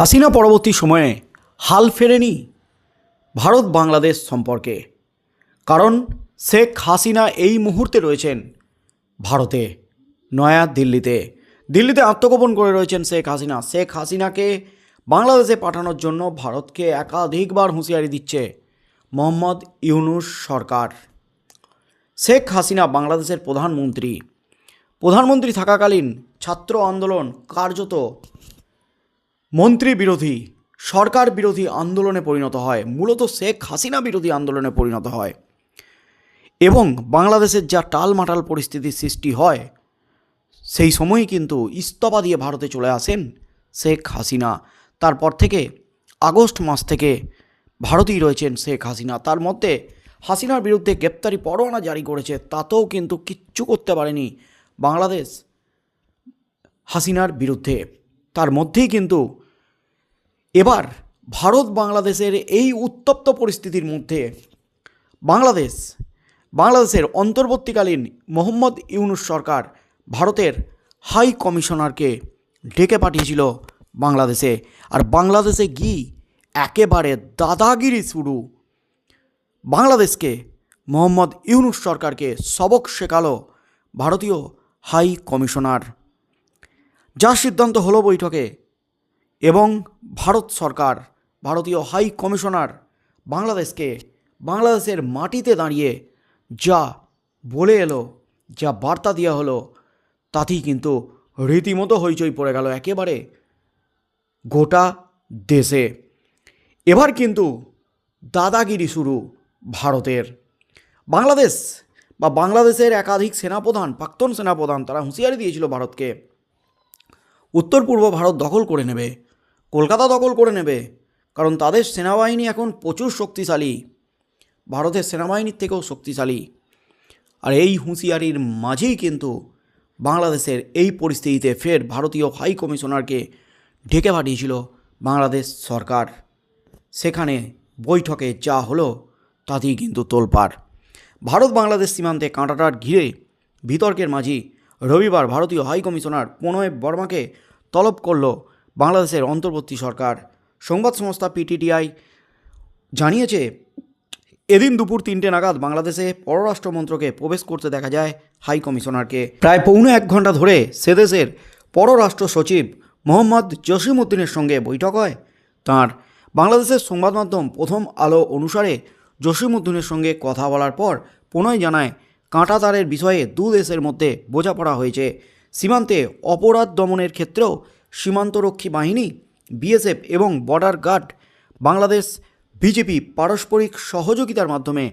হাসিনা পরবর্তী সময়ে হাল ফেরেনি ভারত বাংলাদেশ সম্পর্কে। কারণ শেখ হাসিনা এই মুহূর্তে রয়েছেন ভারতে, নয়া দিল্লিতে। দিল্লিতে আত্মগোপন করে রয়েছেন শেখ হাসিনা। শেখ হাসিনাকে বাংলাদেশে পাঠানোর জন্য ভারতকে একাধিকবার হুঁশিয়ারি দিচ্ছে মোহাম্মদ ইউনুস সরকার। শেখ হাসিনা বাংলাদেশের প্রধানমন্ত্রী। প্রধানমন্ত্রী থাকাকালীন ছাত্র আন্দোলন কার্যত মন্ত্রী বিরোধী সরকার বিরোধী আন্দোলনে পরিণত হয়। মূলত শেখ হাসিনা বিরোধী আন্দোলনে পরিণত হয়। এবং বাংলাদেশের যা টালমাটাল পরিস্থিতির সৃষ্টি হয়, সেই সময়ই কিন্তু ইস্তফা দিয়ে ভারতে চলে আসেন শেখ হাসিনা। তারপর থেকে আগস্ট মাস থেকে ভারতেই রয়েছেন শেখ হাসিনা। তার মধ্যে হাসিনার বিরুদ্ধে গ্রেপ্তারি পরোয়ানা জারি করেছে, তাতেও কিন্তু কিচ্ছু করতে পারেনি বাংলাদেশ হাসিনার বিরুদ্ধে। তার মধ্যেই কিন্তু এবার ভারত বাংলাদেশের এই উত্তপ্ত পরিস্থিতির মধ্যে বাংলাদেশ, বাংলাদেশের অন্তর্বর্তীকালীন মোহাম্মদ ইউনুস সরকার ভারতের হাই কমিশনারকে ডেকে পাঠিয়েছিল বাংলাদেশে। আর বাংলাদেশে গিয়ে একেবারে দাদাগিরি শুরু। বাংলাদেশকে মোহাম্মদ ইউনুস সরকারকে সবক শেখালো ভারতীয় হাই কমিশনার। যা সিদ্ধান্ত হলো বৈঠকে এবং ভারত সরকার, ভারতীয় হাই কমিশনার বাংলাদেশকে বাংলাদেশের মাটিতে দাঁড়িয়ে যা বলে এলো, যা বার্তা দেওয়া হলো, তাতেই কিন্তু রীতিমতো হইচই পড়ে গেল একেবারে গোটা দেশে। এবার কিন্তু দাদাগিরি শুরু ভারতের। বাংলাদেশ বা বাংলাদেশের একাধিক সেনাপ্রধান, প্রাক্তন সেনাপ্রধান, তারা হুঁশিয়ারি দিয়েছিল ভারতকে উত্তর পূর্ব ভারত দখল করে নেবে। কলকাতা দখল করে নেবে, কারণ তাদের সেনাবাহিনী এখন প্রচুর শক্তিশালী। ভারতের সেনাবাহিনীর থেকেও শক্তিশালী। আর এই হুঁশিয়ারির মাঝেই কিন্তু বাংলাদেশের এই পরিস্থিতিতে ফের ভারতীয় হাই কমিশনারকে ঢেকে পাঠিয়েছিল বাংলাদেশ সরকার। সেখানে বৈঠকে যা হলো তাতেই কিন্তু তোলপাড়। ভারত বাংলাদেশ সীমান্তে কাঁটাটার ঘিরে বিতর্কের মাঝি রবিবার ভারতীয় হাই কমিশনার প্রণয় বর্মাকে তলব করল বাংলাদেশের অন্তর্বর্তী সরকার সংবাদ সংস্থা পিটিটিআই জানিয়েছে, এদিন দুপুর তিনটে নাগাদ বাংলাদেশে পররাষ্ট্র মন্ত্রকে প্রবেশ করতে দেখা যায় হাই কমিশনারকে। প্রায় পৌনে এক ঘণ্টা ধরে সেদেশের পররাষ্ট্র সচিব মোহাম্মদ জসিমউদ্দিনের সঙ্গে বৈঠক হয়। তাঁর বাংলাদেশের সংবাদ মাধ্যম প্রথম আলো অনুসারে জসিমউদ্দিনের সঙ্গে কথা বলার পর প্রণয় জানায়, কাঁটাতারের বিষয়ে দু দেশের মধ্যে বোঝাপড়া হয়েছে। সীমান্তে অপরাধ দমনের ক্ষেত্রেও সীমান্তরক্ষী বাহিনী, বিএসএফ এবং বর্ডার গার্ড বাংলাদেশ বিজেপি পারস্পরিক সহযোগিতার মাধ্যমে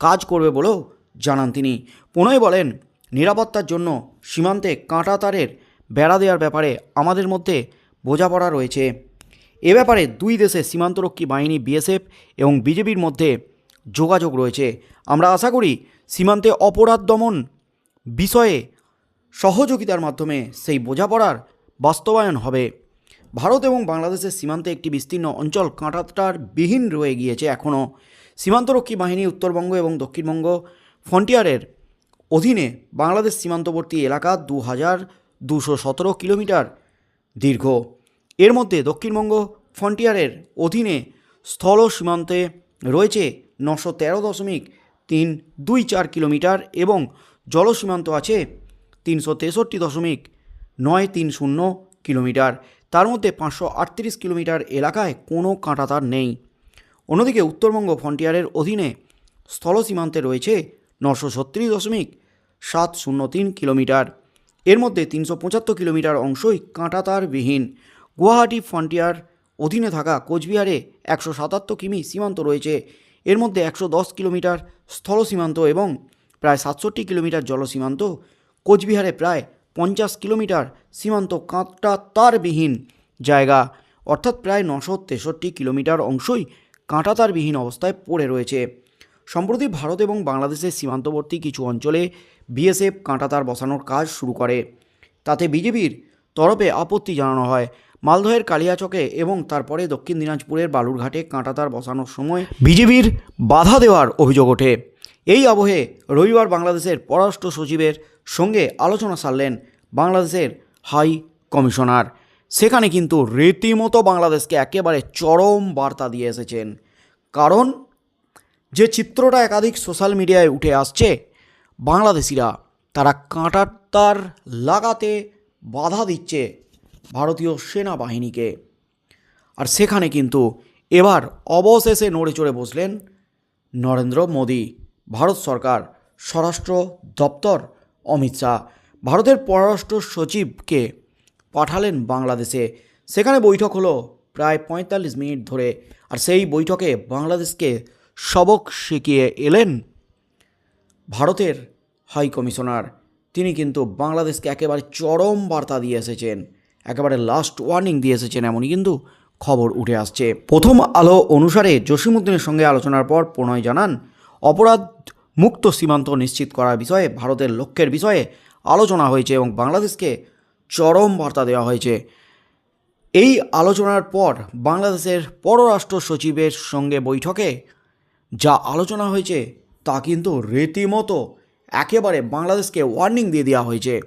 কাজ করবে বলেও জানান তিনি। প্রণয় বলেন, নিরাপত্তার জন্য সীমান্তে কাঁটা তারের বেড়া দেওয়ার ব্যাপারে আমাদের মধ্যে বোঝাপড়া রয়েছে। এ ব্যাপারে দুই দেশে সীমান্তরক্ষী বাহিনী, বিএসএফ এবং বিজেপির মধ্যে যোগাযোগ রয়েছে। আমরা আশা করি সীমান্তে অপরাধ দমন বিষয়ে সহযোগিতার মাধ্যমে সেই বোঝাপড়ার বাস্তবায়ন হবে। ভারত এবং বাংলাদেশের সীমান্তে একটি বিস্তীর্ণ অঞ্চল কাঁটাতার বিহীন রয়ে গিয়েছে এখনও। সীমান্তরক্ষী বাহিনী উত্তরবঙ্গ এবং দক্ষিণবঙ্গ ফ্রন্টিয়ারের অধীনে বাংলাদেশ সীমান্তবর্তী এলাকা দু হাজার দুশো সতেরো কিলোমিটার দীর্ঘ। এর মধ্যে দক্ষিণবঙ্গ ফ্রন্টিয়ারের অধীনে স্থল সীমান্তে রয়েছে নশো তেরো দশমিক তিন দুই চার কিলোমিটার এবং জল সীমান্ত আছে তিনশো তেষট্টি দশমিক নয় তিন শূন্য কিলোমিটার। তার মধ্যে পাঁচশো আটত্রিশ কিলোমিটার এলাকায় কোনো কাঁটাতার নেই। অন্যদিকে উত্তরবঙ্গ ফ্রন্টিয়ারের অধীনে স্থল সীমান্তে রয়েছে নশো ছত্রিশ দশমিক সাত শূন্য তিন কিলোমিটার। এর মধ্যে তিনশো পঁচাত্তর কিলোমিটার অংশই কাঁটাতারবিহীন। গুয়াহাটি ফ্রন্টিয়ার অধীনে থাকা কোচবিহারে একশো সাতাত্তর কিমি সীমান্ত রয়েছে। এর মধ্যে একশো দশ কিলোমিটার স্থল সীমান্ত এবং প্রায় সাতষট্টি কিলোমিটার জল সীমান্ত কোচবিহারে প্রায় পঞ্চাশ কিলোমিটার সীমান্ত কাঁটা তারবিহীন জায়গা, অর্থাৎ প্রায় নশো তেষট্টি কিলোমিটার অংশই কাঁটা কাঁটাতারবিহীন অবস্থায় পড়ে রয়েছে। সম্প্রতি ভারত এবং বাংলাদেশের সীমান্তবর্তী কিছু অঞ্চলে বিএসএফ কাঁটাতার বসানোর কাজ শুরু করে। তাতে বিজেপির তরফে আপত্তি জানানো হয়। মালদহের কালিয়াচকে এবং তারপরে দক্ষিণ দিনাজপুরের বালুরঘাটে কাঁটাতার বসানোর সময় বিজেপির বাধা দেওয়ার অভিযোগ ওঠে। এই আবহে রবিবার বাংলাদেশের পররাষ্ট্র সচিবের সঙ্গে আলোচনা সারলেন বাংলাদেশের হাই কমিশনার। সেখানে কিন্তু রীতিমতো বাংলাদেশকে একেবারে চরম বার্তা দিয়ে এসেছেন। কারণ, যে চিত্রটা একাধিক সোশ্যাল মিডিয়ায় উঠে আসছে, বাংলাদেশিরা তারা কাঁটার তার লাগাতে বাধা দিচ্ছে ভারতীয় সেনাবাহিনীকে। আর সেখানে কিন্তু এবার অবশেষে নড়ে চড়ে বসলেন নরেন্দ্র মোদী। ভারত সরকার, স্বরাষ্ট্র দপ্তর অমিত শাহ। ভারতের পররাষ্ট্র সচিবকে পাঠালেন বাংলাদেশে। সেখানে বৈঠক হলো প্রায় পঁয়তাল্লিশ মিনিট ধরে। আর সেই বৈঠকে বাংলাদেশকে সবক শিখিয়ে এলেন ভারতের হাই কমিশনার। তিনি কিন্তু বাংলাদেশকে একেবারে চরম বার্তা দিয়ে এসেছেন। একেবারে লাস্ট ওয়ার্নিং দিয়ে এসেছেন এমনই কিন্তু খবর উঠে আসছে। প্রথম আলো অনুসারে জসিমুদ্দিনের সঙ্গে আলোচনার পর প্রণয় জানান অপরাধ মুক্ত সীমান্ত নিশ্চিত করার বিষয়ে ভারতের লক্ষ্যের বিষয়ে আলোচনা হয়েছে এবং বাংলাদেশকে চরম বার্তা দেওয়া হয়েছে। এই আলোচনার পর বাংলাদেশের পররাষ্ট্র সচিবের সঙ্গে বৈঠকে যা আলোচনা হয়েছে তা কিন্তু রীতিমতো একেবারে বাংলাদেশকে ওয়ার্নিং দিয়ে দেওয়া হয়েছে।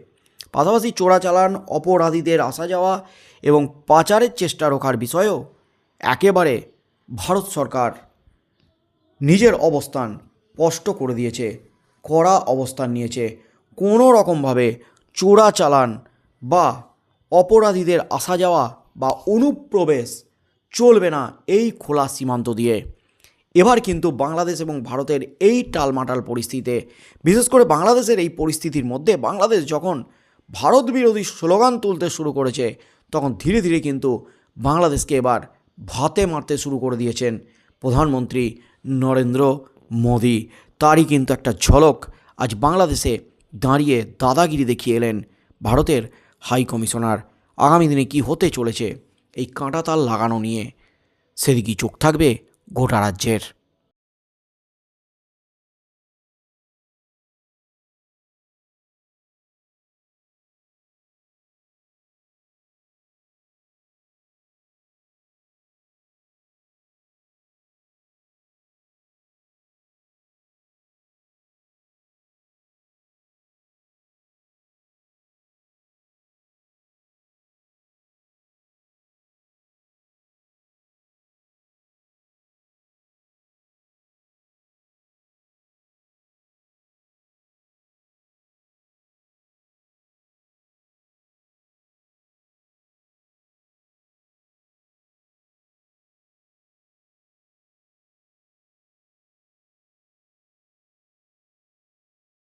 পাশাপাশি চোরাচালান, অপরাধীদের আসা যাওয়া এবং পাচারের চেষ্টা রোখার বিষয়েও একেবারে ভারত সরকার নিজের অবস্থান স্পষ্ট করে দিয়েছে, কড়া অবস্থান নিয়েছে। কোনো রকমভাবে চোরাচালান বা অপরাধীদের আসা যাওয়া বা অনুপ্রবেশ চলবে না এই খোলা সীমান্ত দিয়ে। এবার কিন্তু বাংলাদেশ এবং ভারতের এই টালমাটাল পরিস্থিতিতে, বিশেষ করে বাংলাদেশের এই পরিস্থিতির মধ্যে, বাংলাদেশ যখন ভারত বিরোধী স্লোগান তুলতে শুরু করেছে, তখন ধীরে ধীরে কিন্তু বাংলাদেশকে এবার ভাতে মারতে শুরু করে দিয়েছেন প্রধানমন্ত্রী নরেন্দ্র মোদী। তারই কিন্তু একটা ঝলক আজ বাংলাদেশে দাঁড়িয়ে দাদাগিরি দেখিয়ে এলেন ভারতের হাই কমিশনার। আগামী দিনে কি হতে চলেছে এই কাঁটাতাল লাগানো নিয়ে? সেদিকেই চোখ থাকবে গোটা রাজ্যের।